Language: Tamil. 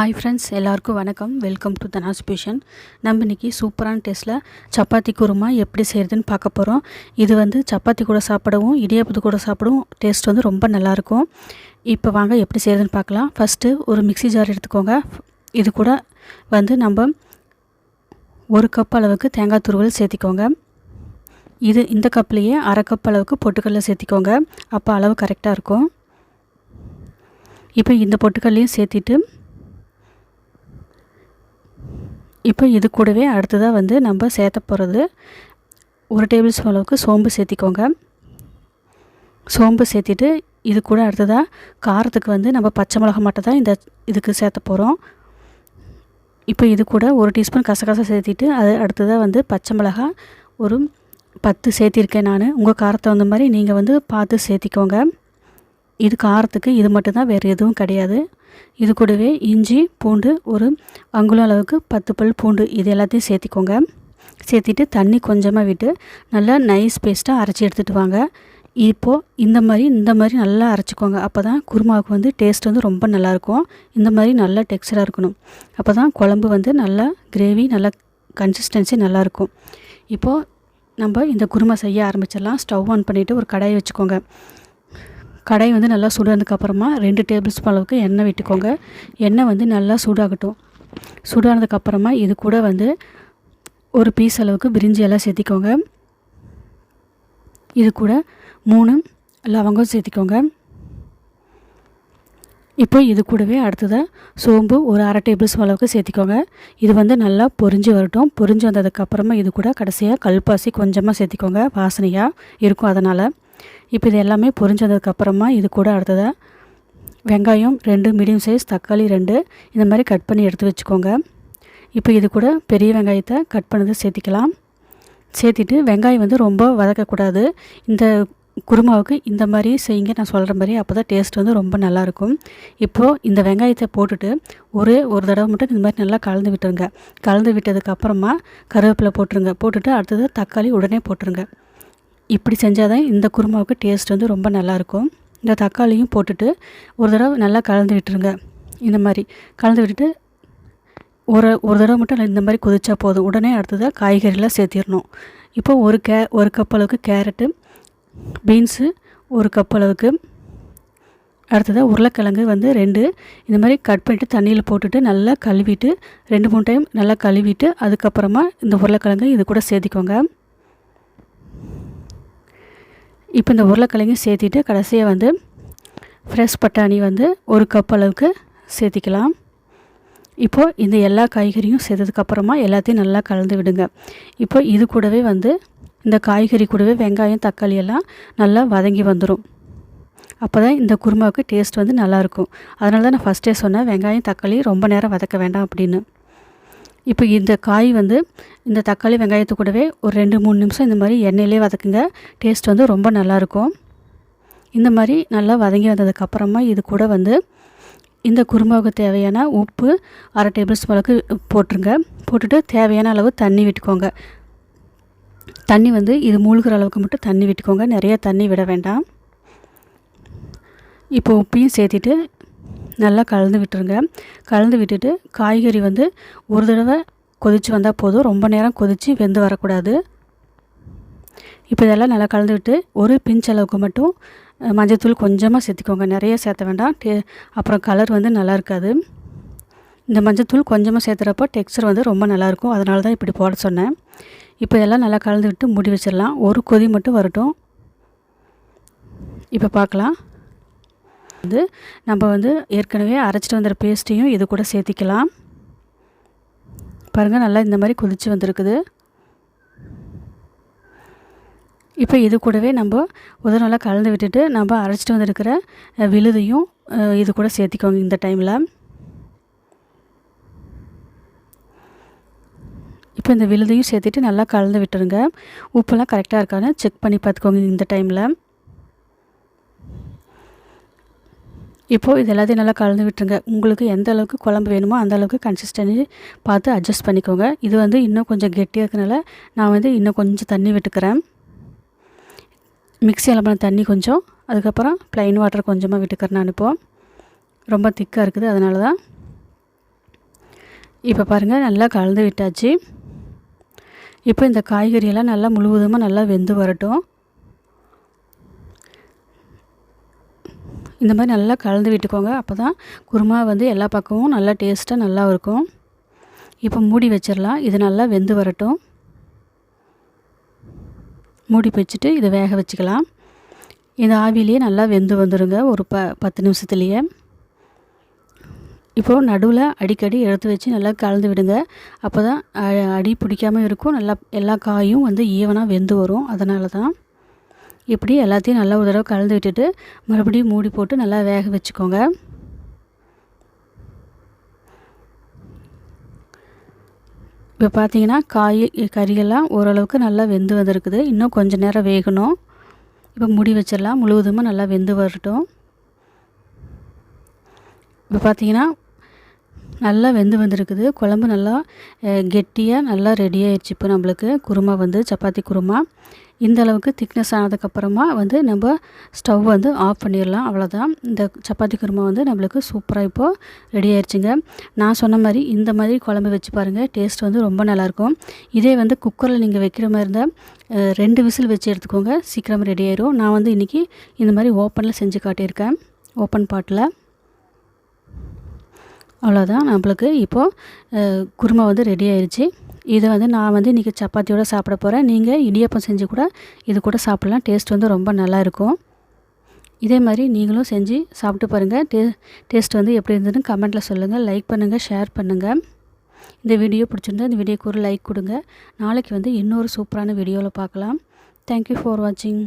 ஹாய் ஃப்ரெண்ட்ஸ் எல்லாருக்கும் வணக்கம். வெல்கம் டு தனாஸ் பியூஷன் நம்ம இன்றைக்கி சூப்பரான டேஸ்ட்டில் சப்பாத்தி குருமா எப்படி செய்கிறதுன்னு பார்க்க போகிறோம் இது வந்து சப்பாத்தி கூட சாப்பிடவும் இடியாப்பத்து கூட சாப்பிடவும் டேஸ்ட் வந்து ரொம்ப நல்லாயிருக்கும் இப்போ வாங்க எப்படி செய்கிறதுன்னு பார்க்கலாம். ஃபஸ்ட்டு ஒரு மிக்ஸி ஜார் எடுத்துக்கோங்க. இது கூட வந்து நம்ம ஒரு கப் அளவுக்கு தேங்காய் துருவல் சேர்த்திக்கோங்க. இது இந்த கப்லேயே அரை கப் அளவுக்கு பொட்டுக்கடலை சேர்த்திக்கோங்க. அப்போ அளவு கரெக்டாக இருக்கும். இப்போ இந்த பொட்டுக்கல்லையும் சேர்த்திட்டு இப்போ இது கூடவே அடுத்ததாக வந்து நம்ம சேர்த்த போகிறது ஒரு டேபிள் ஸ்பூன் அளவுக்கு சோம்பு சேர்த்திக்கோங்க. சோம்பு சேர்த்திட்டு இது கூட அடுத்ததாக காரத்துக்கு வந்து நம்ம பச்சை மிளகா மட்டும் தான் இந்த இதுக்கு சேர்த்த போகிறோம் இப்போ இது கூட ஒரு டீஸ்பூன் கசகசா சேர்த்திட்டு அது அடுத்ததாக வந்து பச்சை மிளகா ஒரு பத்து சேர்த்திருக்கேன் நான். உங்கள் காரத்தை வந்த மாதிரி நீங்கள் வந்து பார்த்து சேர்த்திக்கோங்க. இது காரத்துக்கு இது மட்டும்தான் வேறு எதுவும் கிடையாது. இது கூடவே இஞ்சி பூண்டு ஒரு அங்குலம் அளவுக்கு பத்து பல் பூண்டு இது எல்லாத்தையும் சேர்த்திக்கோங்க. சேர்த்திட்டு தண்ணி கொஞ்சமாக விட்டு நல்லா நைஸ் பேஸ்ட்டாக அரைச்சி எடுத்துகிட்டு வாங்க. இப்போது இந்த மாதிரி இந்த மாதிரி நல்லா அரைச்சிக்கோங்க. அப்போ தான் குருமாவுக்கு வந்து டேஸ்ட் வந்து ரொம்ப நல்லாயிருக்கும். இந்த மாதிரி நல்லா டெக்ஸ்டராக இருக்கணும். அப்போ தான் குழம்பு வந்து நல்லா கிரேவி நல்லா கன்சிஸ்டன்சி நல்லாயிருக்கும். இப்போது நம்ம இந்த குருமா செய்ய ஆரம்பிச்சிடலாம். ஸ்டவ் ஆன் பண்ணிவிட்டு ஒரு கடாயை வச்சுக்கோங்க. கடாய் வந்து நல்லா சுடானதுக்கப்புறமா ரெண்டு டேபிள் ஸ்பூன் அளவுக்கு எண்ணெய் விட்டுக்கோங்க. எண்ணெய் வந்து நல்லா சூடாகட்டும். சூடானதுக்கப்புறமா இது கூட வந்து ஒரு பீஸ் அளவுக்கு பிரிஞ்சி எல்லாம் சேர்த்திக்கோங்க. இது கூட மூணு லவங்கம் சேர்த்திக்கோங்க. இப்போ இது கூடவே அடுத்ததாக சோம்பு ஒரு அரை டேபிள் ஸ்பூன் அளவுக்கு சேர்த்திக்கோங்க. இது வந்து நல்லா பொரிஞ்சு வரட்டும். பொரிஞ்சு வந்ததுக்கப்புறமா இது கூட கடைசியாக கல்பாசி கொஞ்சமாக சேர்த்திக்கோங்க. வாசனையாக இருக்கும் அதனால். இப்போ இது எல்லாமே பொரிஞ்சதுக்கப்புறமா இது கூட அடுத்ததாக வெங்காயம் ரெண்டு மீடியம் சைஸ் தக்காளி ரெண்டு. இந்த மாதிரி கட் பண்ணி எடுத்து வச்சுக்கோங்க. இப்போ இது கூட பெரிய வெங்காயத்தை கட் பண்ணது சேர்த்திக்கலாம். சேர்த்திட்டு வெங்காயம் வந்து ரொம்ப வதக்கக்கூடாது. இந்த குருமாவுக்கு இந்த மாதிரி செய்யுங்க. நான் சொல்கிற மாதிரி அப்போ தான் டேஸ்ட் வந்து ரொம்ப நல்லாயிருக்கும். இப்போது இந்த வெங்காயத்தை போட்டுட்டு ஒரே ஒரு தடவை மட்டும் இந்த மாதிரி நல்லா கலந்து விட்டுருங்க. கலந்து விட்டதுக்கப்புறமா கருவேப்பிலை போட்டுருங்க. போட்டுட்டு அடுத்தது தக்காளி உடனே போட்டுருங்க. இப்படி செஞ்சால் தான் இந்த குருமாவுக்கு டேஸ்ட் வந்து ரொம்ப நல்லாயிருக்கும். இந்த தக்காளியும் போட்டுட்டு ஒரு தடவை நல்லா கலந்து விட்டுருங்க. இந்த மாதிரி கலந்து விட்டுட்டு ஒரு ஒரு தடவை மட்டும் இந்த மாதிரி கொதிச்சா போதும். உடனே அடுத்ததாக காய்கறிலாம் சேர்த்திடணும். இப்போ ஒரு கே ஒரு கப் அளவுக்கு கேரட்டு பீன்ஸு ஒரு கப் அளவுக்கு. அடுத்ததாக உருளைக்கிழங்கு வந்து ரெண்டு. இந்த மாதிரி கட் பண்ணிவிட்டு தண்ணியில் போட்டுட்டு நல்லா கழுவிட்டு ரெண்டு மூணு டைம் நல்லா கழுவிட்டு அதுக்கப்புறமா இந்த உருளைக்கிழங்கு இது கூட சேர்த்திக்கோங்க. இப்போ இந்த உருளைக்கிழங்கையும் சேர்த்திட்டு கடைசியாக வந்து ஃப்ரெஷ் பட்டாணி வந்து ஒரு கப் அளவுக்கு சேர்த்திக்கலாம். இப்போது இந்த எல்லா காய்கறியும் சேர்த்ததுக்கப்புறமா எல்லாத்தையும் நல்லா கலந்து விடுங்க. இப்போ இது கூடவே வந்து இந்த காய்கறி கூடவே வெங்காயம் தக்காளி எல்லாம் நல்லா வதங்கி வந்துடும் அப்போ தான் இந்த குருமாவுக்கு டேஸ்ட் வந்து நல்லாயிருக்கும் அதனால தான் நான் ஃபஸ்ட்டே சொன்னேன் வெங்காயம் தக்காளி ரொம்ப நேரம் வதக்க வேண்டாம் அப்படின்னு. இப்போ இந்த காய் வந்து இந்த தக்காளி வெங்காயத்து கூடவே ஒரு ரெண்டு மூணு நிமிஷம் இந்த மாதிரி எண்ணெயிலே வதக்குங்க. டேஸ்ட் வந்து ரொம்ப நல்லாயிருக்கும் இந்த மாதிரி நல்லா வதங்கி வந்ததுக்கப்புறமா இது கூட வந்து இந்த குருமாவுக்கு தேவையான உப்பு அரை டேபிள் ஸ்பூன் அளவுக்கு போட்டுருங்க. போட்டுட்டு தேவையான அளவு தண்ணி விட்டுக்கோங்க. தண்ணி வந்து இது மூழ்கிற அளவுக்கு மட்டும் தண்ணி விட்டுக்கோங்க. நிறைய தண்ணி விட வேண்டாம். இப்போ உப்பையும் சேர்த்துட்டு நல்லா கலந்து விட்டுருங்க. கலந்து விட்டுட்டு காய்கறி வந்து ஒரு தடவை கொதித்து வந்தால் போதும். ரொம்ப நேரம் கொதித்து வெந்து வரக்கூடாது. இப்போ இதெல்லாம் நல்லா கலந்து விட்டு ஒரு பிஞ்ச் அளவுக்கு மட்டும் மஞ்சத்தூள் கொஞ்சமாக சேர்த்திக்கோங்க. நிறைய சேர்த்த வேண்டாம். டே அப்புறம் கலர் வந்து நல்லா இருக்காது. இந்த மஞ்சத்தூள் கொஞ்சமாக சேர்த்துறப்போ டெக்ஸ்டர் வந்து ரொம்ப நல்லாயிருக்கும் அதனால தான் இப்படி போட சொன்னேன். இப்போ இதெல்லாம் நல்லா கலந்து விட்டு மூடி வச்சிடலாம். ஒரு கொதி மட்டும் வரட்டும். இப்போ பார்க்கலாம். வந்து நம்ம வந்து ஏற்கனவே அரைச்சிட்டு வந்துற பேஸ்ட்டையும் இது கூட சேர்த்திக்கலாம். பாருங்கள் நல்லா இந்த மாதிரி கொதித்து வந்திருக்குது. இப்போ இது கூடவே நம்ம உதவி நல்லா கலந்து விட்டுட்டு நம்ம அரைச்சிட்டு வந்துருக்கிற விழுதையும் இது கூட சேர்த்திக்கோங்க இந்த டைமில் இப்போ இந்த விழுதையும் சேர்த்துட்டு நல்லா கலந்து விட்டுருங்க. உப்பெல்லாம் கரெக்டாக இருக்கான்னு செக் பண்ணி பார்த்துக்கோங்க இந்த டைமில் இப்போது இது எல்லாத்தையும் நல்லா கலந்து விட்டுருங்க. உங்களுக்கு எந்த அளவுக்கு குழம்பு வேணுமோ அந்த அளவுக்கு கன்சிஸ்டன்சி பார்த்து அட்ஜஸ்ட் பண்ணிக்கோங்க. இது வந்து இன்னும் கொஞ்சம் கெட்டியாக இருக்கனால நான் வந்து இன்னும் கொஞ்சம் தண்ணி விட்டுக்கிறேன். மிக்ஸி பண்ண தண்ணி கொஞ்சம். அதுக்கப்புறம் ப்ளைன் வாட்டர் கொஞ்சமாக விட்டுக்கிறேன் நான் இப்போது ரொம்ப திக்காக இருக்குது அதனால தான் இப்போ பாருங்கள் நல்லா கலந்து விட்டாச்சு. இப்போ இந்த காய்கறியெல்லாம் நல்லா முழுவதுமாக நல்லா வெந்து வரட்டும். இந்த மாதிரி நல்லா கலந்து விட்டுக்கோங்க. அப்போ தான் குருமா வந்து எல்லா பக்கமும் நல்லா டேஸ்ட்டாக நல்லா இருக்கும். இப்போ மூடி வச்சிடலாம். இது நல்லா வெந்து வரட்டும். மூடி வச்சுட்டு இதை வேக வச்சுக்கலாம். இந்த ஆவிலேயே நல்லா வெந்து வந்துடுங்க ஒரு ப பத்து நிமிஷத்துலேயே. இப்போது நடுவில் அடிக்கடி எடுத்து வச்சு நல்லா கலந்து விடுங்க. அப்போ தான் அடி பிடிக்காமல் இருக்கும். நல்லா எல்லா காயும் வந்து ஈவனாக வெந்து வரும். அதனால தான் இப்படி எல்லாத்தையும் நல்லா ஒரு தடவை கலந்து விட்டுட்டு மறுபடியும் மூடி போட்டு நல்லா வேக வச்சுக்கோங்க. இப்போ பார்த்தீங்கன்னா காய் கறியெல்லாம் ஓரளவுக்கு நல்லா வெந்து வந்திருக்குது இன்னும் கொஞ்சம் நேரம் வேகணும். இப்போ முடி வச்சிடலாம். முழுவதுமாக நல்லா வெந்து வரட்டும். இப்போ பார்த்தீங்கன்னா நல்லா வெந்து வந்திருக்குது. குழம்பு நல்லா கெட்டியாக நல்லா ரெடி ஆயிடுச்சு இப்போ நம்மளுக்கு குருமா வந்து சப்பாத்தி குருமா. இந்த அளவுக்கு திக்னஸ் ஆனதுக்கப்புறமா வந்து நம்ம ஸ்டவ் வந்து ஆஃப் பண்ணிடலாம். அவ்வளோதான் இந்த சப்பாத்தி குருமா வந்து நம்மளுக்கு சூப்பராக இப்போது ரெடி ஆயிடுச்சுங்க நான் சொன்ன மாதிரி இந்த மாதிரி குழம்பு வச்சு பாருங்கள் டேஸ்ட் வந்து ரொம்ப நல்லாயிருக்கும். இதே வந்து குக்கரில் நீங்கள் வைக்கிற மாதிரி இருந்தால் ரெண்டு விசில் வச்சு எடுத்துக்கோங்க. சீக்கிரம் ரெடி ஆயிரும். நான் வந்து இன்றைக்கி இந்த மாதிரி ஓப்பனில் செஞ்சு காட்டியிருக்கேன். ஓப்பன் பாட்டில் அவ்வளோதான் நம்மளுக்கு இப்போது குருமா வந்து ரெடி ஆயிடுச்சு இதை வந்து நான் வந்து இன்றைக்கி சப்பாத்தியோடு சாப்பிட போகிறேன் நீங்கள் இடியப்பம் செஞ்சு கூட இது கூட சாப்பிட்லாம். டேஸ்ட் வந்து ரொம்ப நல்லா இருக்கும். இதே மாதிரி நீங்களும் செஞ்சு சாப்பிட்டு பாருங்கள் டே டேஸ்ட் வந்து எப்படி இருந்ததுன்னு கமெண்ட்டில் சொல்லுங்கள் லைக் பண்ணுங்கள் ஷேர் பண்ணுங்கள் இந்த வீடியோ பிடிச்சிருந்தா இந்த வீடியோக்கு ஒரு லைக் கொடுங்க. நாளைக்கு வந்து இன்னொரு சூப்பரான வீடியோவில் பார்க்கலாம். தேங்க்யூ ஃபார் வாட்சிங்